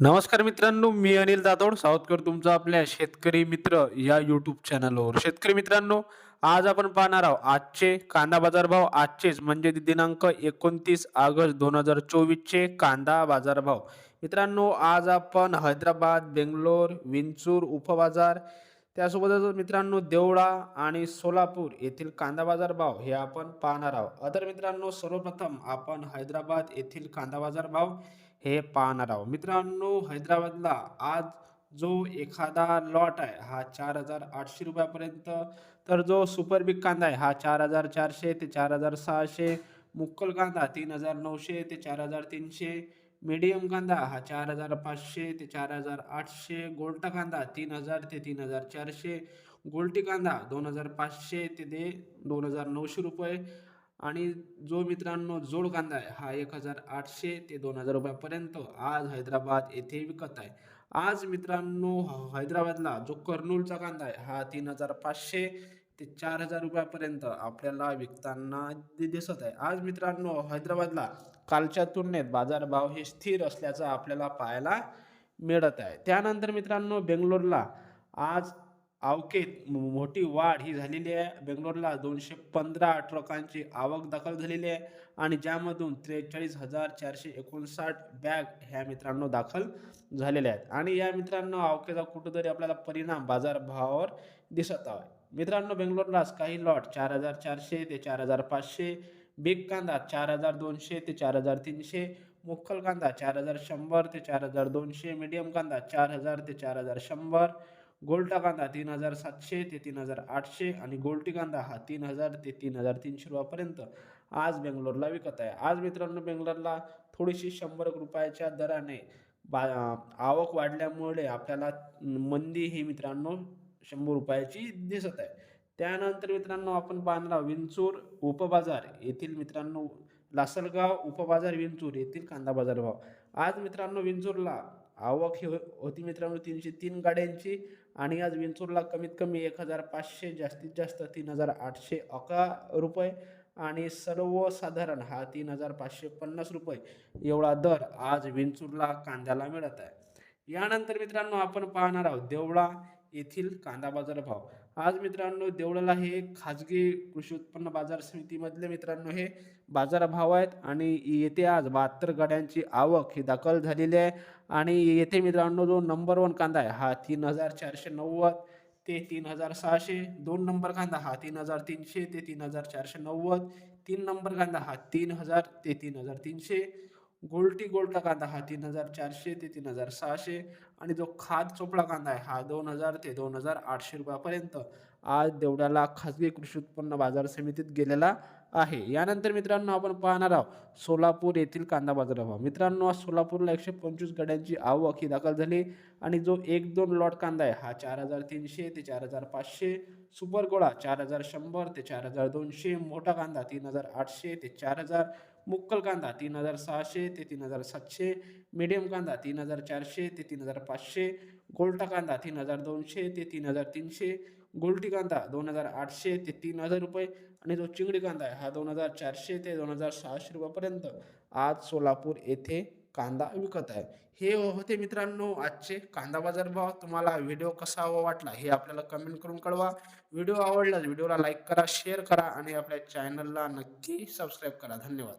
नमस्कार मित्रांनो मी अनिल जाधव सावतकर तुमचा आपल्या शेतकरी मित्र या यूट्यूब चॅनलवर शेतकरी मित्रांनो आज आपण पाहणार आहोत आजचे कांदा बाजारभाव. आजचेच म्हणजे दिनांक एकोणतीस ऑगस्ट दोन हजार चोवीसचे कांदा बाजारभाव. मित्रांनो आज आपण हैदराबाद बेंगलोर विंचूर उपबाजार त्यासोबतच मित्रांनो देवळा आणि सोलापूर येथील कांदा बाजार भाव हे आपण पाहणार आहोत. तर मित्रांनो सर्वप्रथम आपण हैदराबाद येथील कांदा बाजार भाव हे पाहणार आहोत. मित्रांनो हैदराबादला आज जो एखादा लॉट आहे हा चार हजार आठशे रुपयापर्यंत तर जो सुपर बिग कांदा आहे हा चार हजार चारशे ते चार हजार सहाशे मुक्कल कांदा तीन हजार नऊशे ते चार हजार तीनशे मीडियम कांदा हा चार हजार पाचशे ते चार हजार आठशे गोल्टा कांदा तीन हजार ते तीन हजार चारशे गोल्टी कांदा दोन हजार पाचशे ते दे दोन हजार नऊशे रुपये आणि जो मित्रांनो जोड कांदा आहे हा एक हजार आठशे ते दोन हजार रुपयापर्यंत आज हैदराबाद येथे विकत आहे. आज मित्रांनो हैदराबादला जो कर्नूलचा कांदा आहे हा तीन हजार पाचशे ते चार हजार रुपयापर्यंत आपल्याला विकताना दिसत आहे. आज मित्रांनो हैदराबादला कालच्या तुलनेत बाजारभाव हे स्थिर असल्याचं आपल्याला पाहायला मिळत आहे. त्यानंतर मित्रांनो बेंगलोरला आज आवकेत मो- मोठी वाढ ही झालेली आहे. बेंगलोरला दोनशे पंधरा ट्रकांची आवक दाखल झालेली आहे आणि ज्यामधून त्रेचाळीस हजार चारशे एकोणसाठ बॅग ह्या मित्रांनो दाखल झालेल्या आहेत. आणि या मित्रांनो आवकेचा कुठंतरी आपल्याला परिणाम बाजारभावावर दिसत आहे. मित्रांनो बेंगलोरलाच काही लॉट चार हजार चारशे ते चार हजार पाचशे बिग कांदा चार हजार दोनशे ते चार हजार तीनशे मुक्कल कांदा चार हजार शंभर ते चार हजार दोनशे मीडियम कांदा चार हजार ते चार हजार शंभर गोल्टा कांदा तीन हजार सातशे ते तीन हजार आठशे आणि गोल्टी कांदा हा तीन हजार ते तीन हजार तीनशे रुपयापर्यंत आज बेंगलोरला विकत आहे. आज मित्रांनो बेंगलोरला थोडीशी शंभर रुपयाच्या दराने बा आवक वाढल्यामुळे आपल्याला मंदी ही मित्रांनो शंभर रुपयाची दिसत आहे. त्यानंतर मित्रांनो आपण बांधला विंचूर उपबाजार येथील मित्रांनो लासलगाव उपबाजार विंचूर येथील कांदा बाजार भाव. आज मित्रांनो विंचूरला आवक ही हो, होती मित्रांनो तीनशे तीन गाड्यांची. आणि आज विंचूरला कमीत कमी एक हजार पाचशे जास्तीत जास्त तीन हजार आठशे अकरा रुपये आणि सर्वसाधारण हा तीन हजार पाचशे पन्नास रुपये एवढा दर आज विंचूरला कांद्याला मिळत आहे. यानंतर मित्रांनो आपण पाहणार आहोत देवळा येथील कांदा बाजार भाव. आज मित्रांनो देवळाला हे खाजगी कृषी उत्पन्न बाजार समितीमधले मित्रांनो हे बाजार भाव आहेत आणि येथे आज बहात्तर गाड्यांची आवक ही दाखल झालेली आहे. आणि येथे मित्रांनो जो नंबर वन कांदा आहे हा तीन हजार चारशे नव्वद ते तीन हजार सहाशे. दोन नंबर कांदा हा तीन हजार तीनशे ते तीन हजार चारशे नव्वद. तीन नंबर कांदा हा तीन हजार ते तीन हजार तीनशे. गोल्टी गोल्टा कांदा हा तीन हजार चारशे ते तीन हजार सहाशे आणि जो खाद चोपडा कांदा आहे हा दोन हजार ते दोन हजार आठशे रुपयापर्यंत आज देवड्याला खाजगी कृषी उत्पन्न बाजार समितीत गेलेला आहे. यानंतर मित्रांनो आपण पाहणार आहोत सोलापूर येथील कांदा बाजार भाव मित्रांनो आज सोलापूरला एकशे पंचवीस गाड्यांची आवक ही दाखल झाली आणि जो एक दोन लॉट कांदा आहे हा चार हजार तीनशे ते चार हजार पाचशे सुपर गोळा चार हजार शंभर ते चार हजार दोनशे मोठा कांदा तीन हजार आठशे ते चार हजार मुक्कल कांदा तीन हजार सहाशे ते तीन हजार सातशे मिडियम कांदा तीन हजार चारशे ते तीन हजार पाचशे गोल्टा कांदा तीन हजार दोनशे ते तीन हजार तीनशे गोल्टी कांदा दोन हजार आठशे ते तीन हजार रुपये आणि जो चिंगडी कांदा आहे हा दोन हजार चारशे ते दोन हजार सहाशे रुपयापर्यंत आज सोलापूर येथे कांदा विकत आहे. हे हो होते मित्रांनो आजचे कांदा बाजार भाव. तुम्हाला व्हिडिओ कसा हवा वाटला हे आपल्याला कमेंट करून कळवा. व्हिडिओ आवडला व्हिडिओला लाईक करा शेअर करा आणि आपल्या चॅनलला नक्की सबस्क्राईब करा. धन्यवाद.